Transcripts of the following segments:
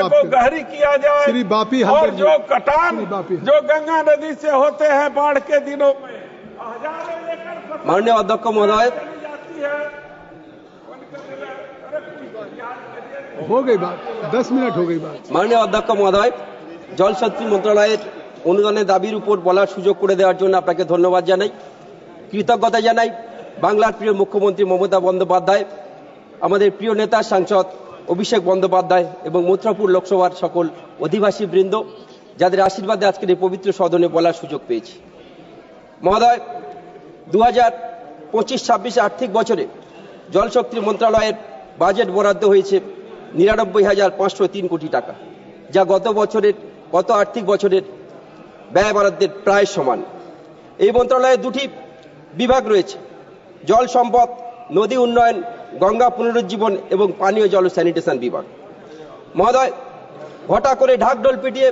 समाप्त को करें। गहरी किया जाए श्री बापी और हल्दर जी। जो कटान श्री बापी। जो गंगा नदी से होते हैं बाढ़ के दिनों में हजारों एकड़ फसल माननीय अध्यक्ष महोदय चली जाती है उनके लिए अरे कुछ याद करिए हो गई बात दस मिनट हो गई बात মাননীয় অধ্যক্ষ মহোদয় জলশক্তি মন্ত্রণালয়ের অনুদানের দাবির উপর বলার সুযোগ করে দেওয়ার জন্য আপনাকে ধন্যবাদ জানাই কৃতজ্ঞতা জানাই বাংলার প্রিয় মুখ্যমন্ত্রী মমতা বন্দ্যোপাধ্যায় আমাদের প্রিয় নেতা সাংসদ অভিষেক বন্দ্যোপাধ্যায় এবং মথুরাপুর লোকসভার সকল অধিবাসী বৃন্দ, যাদের আশীর্বাদে আজকের এই পবিত্র সদনে বলার সুযোগ পেয়েছি। মহোদয় দু হাজার পঁচিশ ছাব্বিশ আর্থিক বছরে জলশক্তি মন্ত্রণালয়ের বাজেট বরাদ্দ হয়েছে নিরানব্বই হাজার পাঁচশো তিন কোটি টাকা, যা গত বছরের, গত আর্থিক বছরের ব্যয় বরাদ্দের প্রায় সমান। এই মন্ত্রণালয়ে দুটি বিভাগ রয়েছে, জল সম্পদ, নদী উন্নয়ন গঙ্গা পুনরুজ্জীবন এবং পানীয় জল ও স্যানিটেশন বিভাগ মহোদয় ঘটা করে ঢাকঢোল পিটিয়ে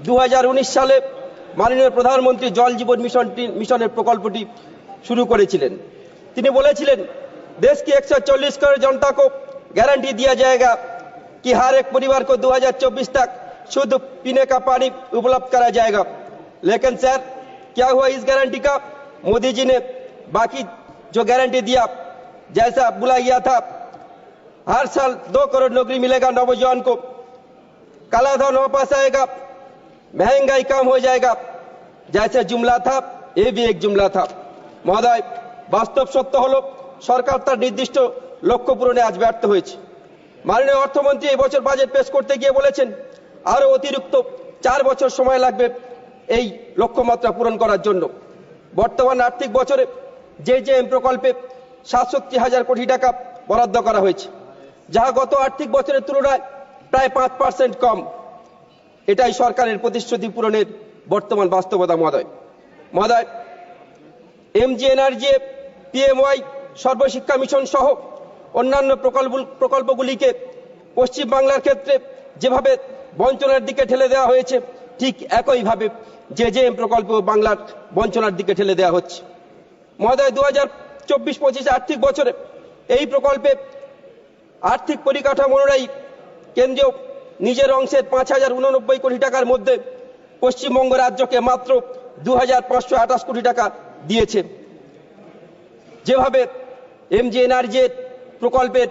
দু সালে মাননীয় প্রধানমন্ত্রী জল জীবন মিশনটি মিশনের প্রকল্পটি শুরু করেছিলেন তিনি বলেছিলেন देश की 140 करोड़ जनता को गारंटी दिया जाएगा कि हर एक परिवार को 2024 तक शुद्ध पीने का पानी उपलब्ध करा जाएगा लेकिन सर क्या हुआ इस गारंटी का मोदी जी ने बाकी जो गारंटी दिया जैसा बुला गया था हर साल दो करोड़ नौकरी मिलेगा नौजवान को काला धन वापस आएगा महंगाई कम हो जाएगा जैसे जुमला था ये भी एक जुमला था মহোদয় বাস্তব সত্য হলো সরকার তার নির্দিষ্ট লক্ষ্য পূরণে আজ ব্যর্থ হয়েছে মাননীয় অর্থমন্ত্রী এই বছর বাজেট পেশ করতে গিয়ে বলেছেন আরো অতিরিক্ত চার বছর সময় লাগবে এই লক্ষ্যমাত্রা পূরণ করার জন্য বর্তমান আর্থিক বছরে যে যে এম প্রকল্পে সাতষট্টি হাজার কোটি টাকা বরাদ্দ করা হয়েছে, যা গত আর্থিক বছরের তুলনায় প্রায় পাঁচ পার্সেন্ট কম। এটাই সরকারের প্রতিশ্রুতি পূরণের বর্তমান বাস্তবতা, মহোদয়। মহোদয় এনআরজি পিএমওয়াই, সর্বশিক্ষা মিশন সহ অন্যান্য প্রকল্প, প্রকল্পগুলিকে পশ্চিমবাংলার ক্ষেত্রে যেভাবে বঞ্চনার দিকে ঠেলে দেওয়া হয়েছে, ঠিক একইভাবে যে যে এম প্রকল্প বাংলার বঞ্চনার দিকে ঠেলে দেওয়া হচ্ছে। মহোদয় দু হাজার চব্বিশ পঁচিশ আর্থিক বছরে এই প্রকল্পে আর্থিক পরিকাঠামো অনুযায়ী কেন্দ্রীয় নিজের অংশের পাঁচ হাজার উননব্বই কোটি টাকার মধ্যে পশ্চিমবঙ্গ রাজ্যকে মাত্র দু হাজার পাঁচশো আঠাশ কোটি টাকা দিয়েছে। যেভাবে এমজিএনআরজে প্রকল্পের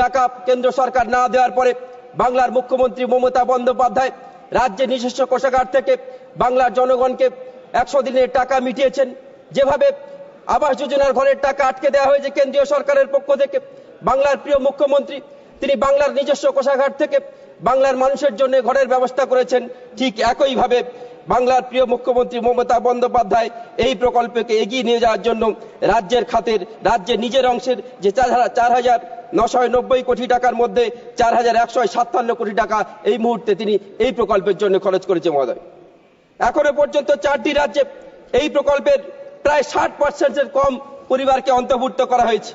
টাকা কেন্দ্র সরকার না দেওয়ার পরে বাংলার মুখ্যমন্ত্রী মমতা বন্দ্যোপাধ্যায় রাজ্যের নিজস্ব কোষাগার থেকে বাংলার জনগণকে একশো দিনের টাকা মিটিয়েছেন। যেভাবে আবাস যোজনার ঘরের টাকা আটকে দেওয়া হয়েছে কেন্দ্রীয় সরকারের পক্ষ থেকে। বাংলার প্রিয় মুখ্যমন্ত্রী, তিনি বাংলার নিজস্ব কোষাঘাট থেকে বাংলার মানুষের জন্য ঘরের ব্যবস্থা করেছেন। ঠিক একইভাবে বাংলার প্রিয় মুখ্যমন্ত্রী মমতা বন্দ্যোপাধ্যায় এই প্রকল্পকে এগিয়ে নিয়ে যাওয়ার জন্য রাজ্যের খাতের, রাজ্যের নিজের অংশের যে চার হাজার চার হাজার নশো নব্বই কোটি টাকার মধ্যে চার হাজার একশো সাতান্ন কোটি টাকা এই মুহূর্তে তিনি এই প্রকল্পের জন্য খরচ করেছে মহোদয়। এখনও পর্যন্ত চারটি রাজ্যে এই প্রকল্পের প্রায় ষাট পার্সেন্টের কম পরিবারকে অন্তর্ভুক্ত করা হয়েছে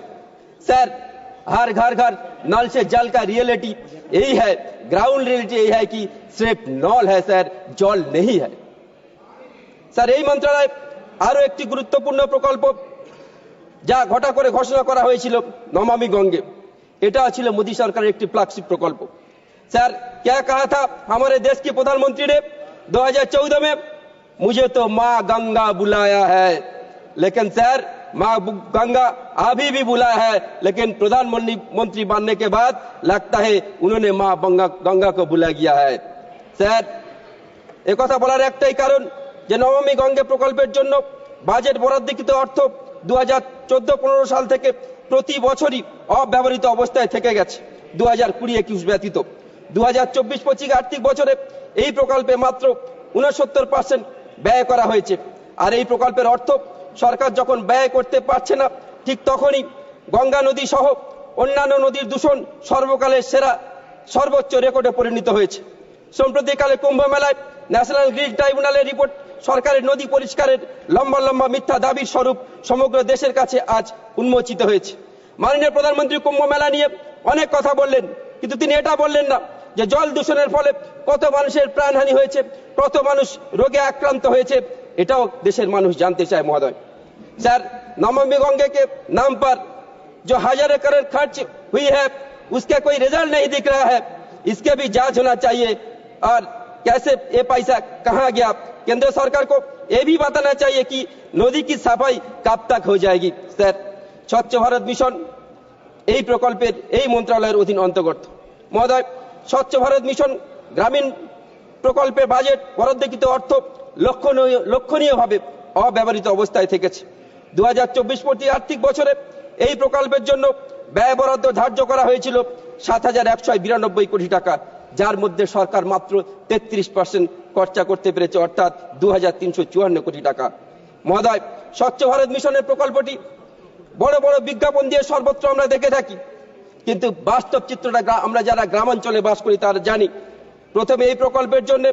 স্যার हर घर घर नल से जल का रियलिटी यही है ग्राउंड रियलिटी यही है कि सिर्फ नल है सर जल नहीं है স্যার এই মন্ত্রণালয় আরো একটি গুরুত্বপূর্ণ প্রকল্প যা ঘটা করে ঘোষণা করা হয়েছিল নমামি গঙ্গে এটা ছিল মোদী সরকারের একটি ফ্ল্যাগশিপ প্রকল্প सर क्या कहा था हमारे देश के प्रधानमंत्री ने 2014 में मुझे तो माँ गंगा बुलाया है लेकिन सर माँ बु- गंगा अभी भी बुलाया है लेकिन प्रधानमंत्री मंत्री बनने के बाद लगता है उन्होंने माँ गंगा गंगा को बुला गया है सर একথা বলার একটাই কারণ যে নবমী গঙ্গে প্রকল্পের জন্য বাজেট বরাদ্দকৃত অর্থ দু হাজার চোদ্দ পনেরো সাল থেকে প্রতি বছরই অব্যবহৃত অবস্থায় থেকে গেছে দু হাজার কুড়ি একুশ ব্যতীত দু হাজার চব্বিশ পঁচিশ আর্থিক বছরে এই প্রকল্পে মাত্র উনসত্তর পার্সেন্ট ব্যয় করা হয়েছে আর এই প্রকল্পের অর্থ সরকার যখন ব্যয় করতে পারছে না, ঠিক তখনই গঙ্গা নদী সহ অন্যান্য নদীর দূষণ সর্বকালের সেরা, সর্বোচ্চ রেকর্ডে পরিণত হয়েছে। সম্প্রতিকালে কুম্ভ মেলায় ন্যাশনাল গ্রিড ট্রাইব্যুনালের রিপোর্ট সরকারের নদী পরিষ্কারের লম্বা লম্বা মিথ্যা দাবির স্বরূপ সমগ্র দেশের কাছে আজ উন্মোচিত হয়েছে। মাননীয় প্রধানমন্ত্রী কুম্ভ মেলা নিয়ে অনেক কথা বললেন, কিন্তু তিনি এটা বললেন না যে জল দূষণের ফলে কত মানুষের প্রাণহানি হয়েছে, কত মানুষ রোগে আক্রান্ত হয়েছে এটাও দেশের মানুষ জানতে চায় মহোদয় सर नमामि गंगे के नाम पर जो हजार एकड़ खर्च हुई है उसका कोई रिजल्ट नहीं दिख रहा है इसके भी जांच होना चाहिए और कैसे ये पैसा कहाँ गया केंद्र सरकार को ये भी बताना चाहिए कि नदी की सफाई कब तक हो जाएगी স্যার স্বচ্ছ ভারত মিশন এই প্রকল্পের এই মন্ত্রণালয়ের অধীন অন্তর্গত মহোদয় স্বচ্ছ ভারত মিশন গ্রামীণ প্রকল্পের বাজেট বরাদ্দকৃত অর্থ লক্ষণীয়, লক্ষণীয়ভাবে অব্যবহৃত অবস্থায় থেকেছে। দু হাজার চব্বিশ প্রতি আর্থিক বছরে এই প্রকল্পের জন্য ব্যয় বরাদ্দ ধার্য করা হয়েছিল সাত হাজার একশো বিরানব্বই কোটি টাকা, যার মধ্যে সরকার মাত্র তেত্রিশ পার্সেন্ট খরচা করতে পেরেছে, অর্থাৎ দু হাজার তিনশো চুয়ান্ন কোটি টাকা। মহোদয়, স্বচ্ছ ভারত মিশনের প্রকল্পটি বড় বড় বিজ্ঞাপন দিয়ে সর্বত্র আমরা দেখে থাকি। কিন্তু বাস্তব চিত্রটা আমরা যারা গ্রামাঞ্চলে বাস করি তারা জানি, প্রথমে এই প্রকল্পের জন্য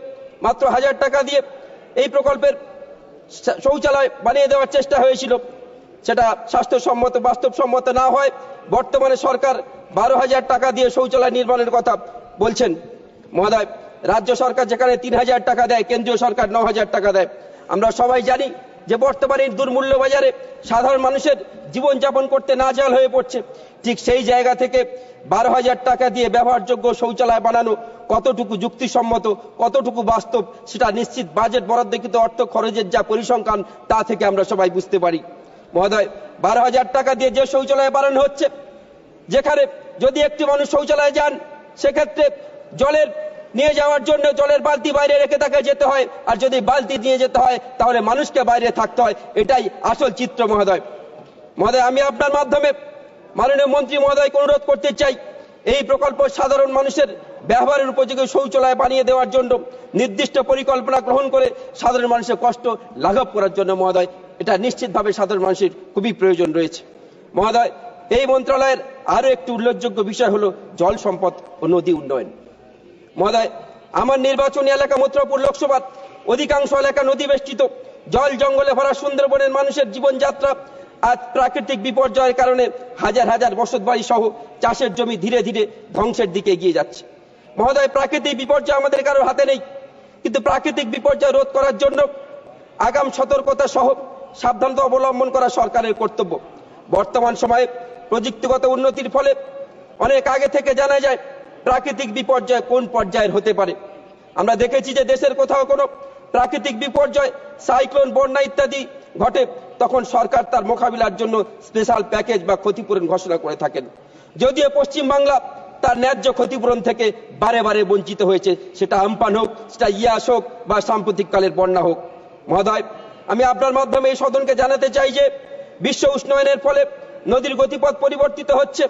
মাত্র হাজার টাকা দিয়ে এই প্রকল্পের শৌচালয় বানিয়ে দেওয়ার চেষ্টা হয়েছিল। সেটা স্বাস্থ্যসম্মত, বাস্তবসম্মত না হয়, বর্তমানে সরকার বারো হাজার টাকা দিয়ে শৌচালয় নির্মাণের কথা বলছেন। মহোদয়, রাজ্য সরকার যেখানে তিন হাজার টাকা দেয়, কেন্দ্রীয় সরকার ন হাজার টাকা দেয়। আমরা সবাই জানি যে বর্তমানে দুর্মূল্য বাজারে সাধারণ মানুষের জীবনযাপন করতে নাজেহাল হয়ে পড়ছে। ঠিক সেই জায়গা থেকে বারো হাজার টাকা দিয়ে ব্যবহারযোগ্য শৌচালয় বানানো কতটুকু যুক্তিসম্মত, কতটুকু বাস্তব, সেটা নিশ্চিত বাজেট বরাদ্দকৃত অর্থ খরচের যা পরিসংখ্যান, তা থেকে আমরা সবাই বুঝতে পারি। মহোদয়, বারো হাজার টাকা দিয়ে যে শৌচালয় বানানো হচ্ছে, যেখানে যদি একটি মানুষ শৌচালয়ে যান, সেক্ষেত্রে জলের নিয়ে যাওয়ার জন্য জলের বালতি বাইরে রেখে তাকে যেতে হয়, আর যদি বালতি নিয়ে যেতে হয়, তাহলে মানুষকে বাইরে থাকতে হয়। এটাই আসল চিত্র, মহোদয়। মহোদয়, আমি আপনার মাধ্যমে মাননীয় মন্ত্রী মহোদয়কে অনুরোধ করতে চাই, এই প্রকল্প সাধারণ মানুষের ব্যবহারের উপযোগী শৌচালয় বানিয়ে দেওয়ার জন্য নির্দিষ্ট পরিকল্পনা গ্রহণ করে সাধারণ মানুষের কষ্ট লাঘব করার জন্য মহোদয়, এটা নিশ্চিতভাবে সাধারণ মানুষের খুবই প্রয়োজন রয়েছে। মহোদয়, এই মন্ত্রণালয়ের আরও একটি উল্লেখযোগ্য বিষয় হলো জল সম্পদ ও নদী উন্নয়ন। মহোদয়, আমার নির্বাচনী এলাকা মথুরাপুর লোকসভার অধিকাংশ এলাকা নদী বেষ্টিত জল জঙ্গলে ভরা সুন্দরবনের মানুষের জীবনযাত্রা আজ প্রাকৃতিক বিপর্যয়ের কারণে হাজার হাজার বসত বাড়ি সহ চাষের জমি ধীরে ধীরে ধ্বংসের দিকে এগিয়ে যাচ্ছে। মহোদয়, প্রাকৃতিক বিপর্যয় আমাদের কারোর হাতে নেই। কিন্তু প্রাকৃতিক বিপর্যয় রোধ করার জন্য আগাম সতর্কতা সহ সাবধানতা অবলম্বন করা সরকারের কর্তব্য। বর্তমান সময়ে প্রযুক্তিগত উন্নতির ফলে অনেক আগে থেকে জানা যায় প্রাকৃতিক বিপর্যয় কোন পর্যায়ের হতে পারে। আমরা দেখেছি যে দেশের কোথাও কোনো প্রাকৃতিক বিপর্যয়, সাইক্লোন, বন্যা ইত্যাদি ঘটে, তখন সরকার তার মোকাবিলার জন্য স্পেশাল প্যাকেজ বা ক্ষতিপূরণ ঘোষণা করে থাকেন। যদিও পশ্চিমবাংলা তার ন্যায্য ক্ষতিপূরণ থেকে বারে বারে বঞ্চিত হয়েছে। সেটা আমপান হোক, সেটা ইয়াস হোক বা সাম্প্রতিককালের বন্যা হোক। মহোদয়, আমি আপনার মাধ্যমে এই সদনকে জানাতে চাই যে, বিশ্ব উষ্ণায়নের ফলে নদীর গতিপথ পরিবর্তিত হচ্ছে,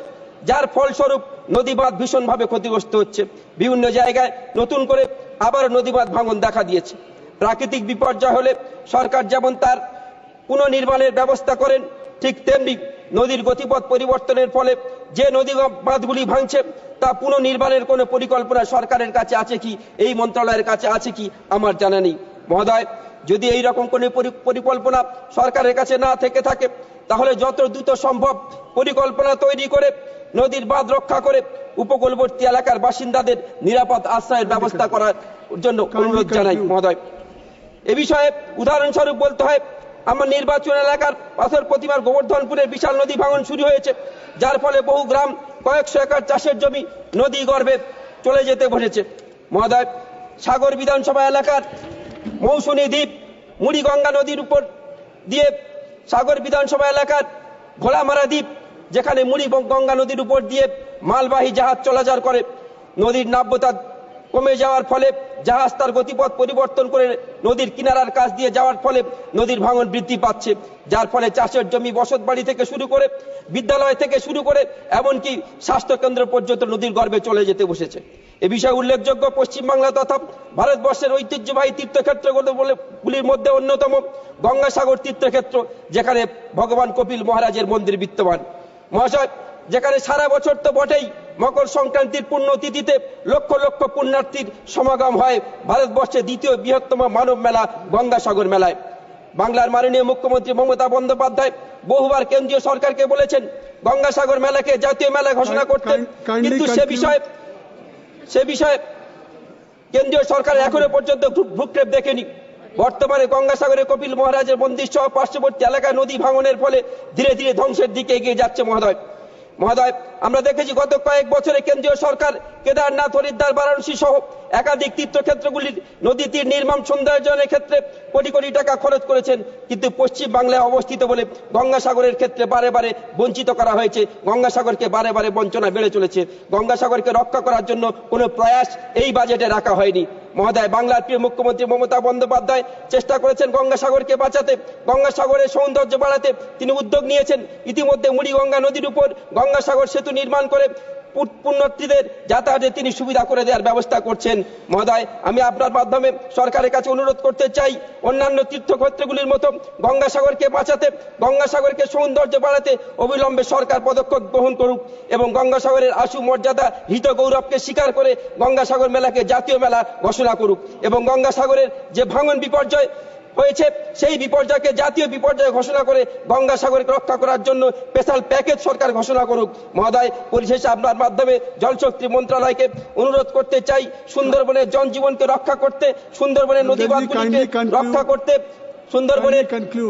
যার ফলস্বরূপ নদী বাঁধ ভীষণভাবে ক্ষতিগ্রস্ত হচ্ছে। বিভিন্ন জায়গায় নতুন করে আবার নদী বাঁধ ভাঙন দেখা দিয়েছে। প্রাকৃতিক বিপর্যয় হলে সরকার যেমন তার পুনর্নির্মাণের ব্যবস্থা করেন, ঠিক তেমনি নদীর গতিপথ পরিবর্তনের ফলে যে নদী বাঁধগুলি ভাঙছে তা পুনর্নির্মাণের কোনো পরিকল্পনা সরকারের কাছে আছে কি? এই মন্ত্রণালয়ের কাছে আছে কি? আমার জানা নেই। মহোদয় যদি এই রকম কোনো পরিকল্পনা সরকারের কাছে না থেকে থাকে তাহলে যত দ্রুত সম্ভব পরিকল্পনা তৈরি করে নদীর বাঁধ রক্ষা করে উপকূলবর্তী এলাকার বাসিন্দাদের নিরাপদ আশ্রয়ের ব্যবস্থা করার জন্য অনুরোধ জানাই। মহোদয় এ বিষয়ে উদাহরণস্বরূপ বলতে হয় আমার নির্বাচন এলাকার পাথর প্রতিমার গোবর্ধনপুরের বিশাল নদী ভাঙন শুরু হয়েছে, যার ফলে বহু গ্রাম কয়েকশো একর চাষের জমি নদী গর্ভে চলে যেতে বসেছে। মহোদয়, সাগর বিধানসভা এলাকার মৌসুমী দ্বীপ মুড়িগঙ্গা নদীর উপর দিয়ে সাগর বিধানসভা এলাকার ঘোড়ামারা দ্বীপ, যেখানে মুড়ি গঙ্গা নদীর উপর দিয়ে মালবাহী জাহাজ চলাচল করে। নদীর নাব্যতা কমে যাওয়ার ফলে জাহাজ তার গতিপথ পরিবর্তন করে নদীর কিনারার কাছ দিয়ে যাওয়ার ফলে নদীর ভাঙন বৃদ্ধি পাচ্ছে, যার ফলে চাষের জমি, বসত বাড়ি থেকে শুরু করে বিদ্যালয় থেকে শুরু করে এমনকি স্বাস্থ্যকেন্দ্র পর্যন্ত নদীর গর্ভে চলে যেতে বসেছে। এ বিষয়ে উল্লেখযোগ্য পশ্চিমবাংলা তথা ভারতবর্ষের ঐতিহ্যবাহী তীর্থক্ষেত্রগুলো গুলির মধ্যে অন্যতম গঙ্গাসাগর তীর্থক্ষেত্র, যেখানে ভগবান কপিল মহারাজের মন্দির বিদ্যমান। মহাশয়, যেখানে সারা বছর তো বটেই মকর সংক্রান্তির পুণ্যতিথিতে লক্ষ লক্ষ পুণ্যার্থীর সমাগম হয় ভারতবর্ষের দ্বিতীয় বৃহত্তম মানব মেলা গঙ্গাসাগর মেলায়। বাংলার মাননীয় মুখ্যমন্ত্রী মমতা বন্দ্যোপাধ্যায় বহুবার কেন্দ্রীয় সরকারকে বলেছেন গঙ্গাসাগর মেলাকে জাতীয় মেলা ঘোষণা করতে। কিন্তু সে বিষয়ে সে বিষয়ে কেন্দ্রীয় সরকার এখনও পর্যন্ত ভ্রুক্ষেপ দেখেনি। বর্তমানে গঙ্গাসাগরে কপিল মহারাজের মন্দির সহ পার্শ্ববর্তী এলাকায় নদী ভাঙনের ফলে ধীরে ধীরে ধ্বংসের দিকে এগিয়ে যাচ্ছে মহোদয়। মহোদয় আমরা দেখেছি গত কয়েক বছরে কেন্দ্রীয় সরকার কেদারনাথ হরিদ্বার বারাণসী সহ একাধিক তীর্থক্ষেত্রগুলির নদী তীর নির্মাণ সৌন্দর্যনের ক্ষেত্রে কোটি কোটি টাকা খরচ করেছেন, কিন্তু পশ্চিম বাংলায় অবস্থিত বলে গঙ্গাসাগরের ক্ষেত্রে বারে বারে বঞ্চিত করা হয়েছে। গঙ্গাসাগরকে বারে বারে বঞ্চনা বেড়ে চলেছে। গঙ্গাসাগরকে রক্ষা করার জন্য কোনো প্রয়াস এই বাজেটে রাখা হয়নি। মহোদয়, বাংলার প্রিয় মুখ্যমন্ত্রী মমতা বন্দ্যোপাধ্যায় চেষ্টা করেছেন গঙ্গাসাগরকে বাঁচাতে। গঙ্গাসাগরের সৌন্দর্য বাড়াতে তিনি উদ্যোগ নিয়েছেন। ইতিমধ্যে মুড়িগঙ্গা নদীর উপর গঙ্গাসাগর সেতু নির্মাণ করে পুণ্যার্থীদের যাতায়াতে তিনি সুবিধা করে দেওয়ার ব্যবস্থা করছেন। মহোদয়, আমি আপনার মাধ্যমে সরকারের কাছে অনুরোধ করতে চাই, অন্যান্য তীর্থক্ষেত্রগুলির মতো গঙ্গাসাগরকে বাঁচাতে, গঙ্গাসাগরকে সৌন্দর্য বাড়াতে অবিলম্বে সরকার পদক্ষেপ গ্রহণ করুক এবং গঙ্গাসাগরের আশু মর্যাদা, হৃত গৌরবকে স্বীকার করে গঙ্গাসাগর মেলাকে জাতীয় মেলা ঘোষণা করুক এবং গঙ্গাসাগরের যে ভাঙন বিপর্যয় হয়েছে। সেই বিপর্যয়কে জাতীয় বিপর্যয় ঘোষণা করে গঙ্গাসাগরকে রক্ষা করার জন্য স্পেশাল প্যাকেজ সরকার ঘোষণা করুক। মহোদয় পরিশেষে আপনার মাধ্যমে জলশক্তি মন্ত্রণালয়কে অনুরোধ করতে চাই। সুন্দরবনের জনজীবনকে রক্ষা করতে সুন্দরবনের নদীবাদগুলিকে রক্ষা করতে সুন্দরবনের.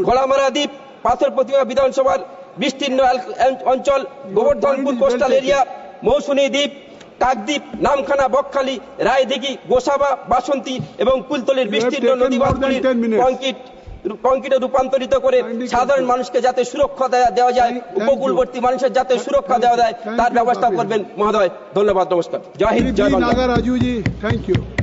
ঘোড়ামারা দ্বীপ পাথর প্রতিমা বিধানসভার বিস্তীর্ণ অঞ্চল গোবর্ধনপুর কোস্টাল এরিয়া মৌসুমী দ্বীপ কাকদ্বীপ নামখানা বকখালি রায়দিঘি গোসাবা বাসন্তী এবং কুলতলির বিস্তীর্ণ taken more than নদীবাদগুলির 10 minutes. কংক্রিট কংক্রিটে রূপান্তরিত করে সাধারণ মানুষকে যাতে সুরক্ষা দেওয়া দেওয়া যায়. উপকূলবর্তী মানুষের যাতে সুরক্ষা দেওয়া যায় তার ব্যবস্থা করবেন মহোদয় ধন্যবাদ নমস্কার জয় হিন্দ জয়. Bangla thank you.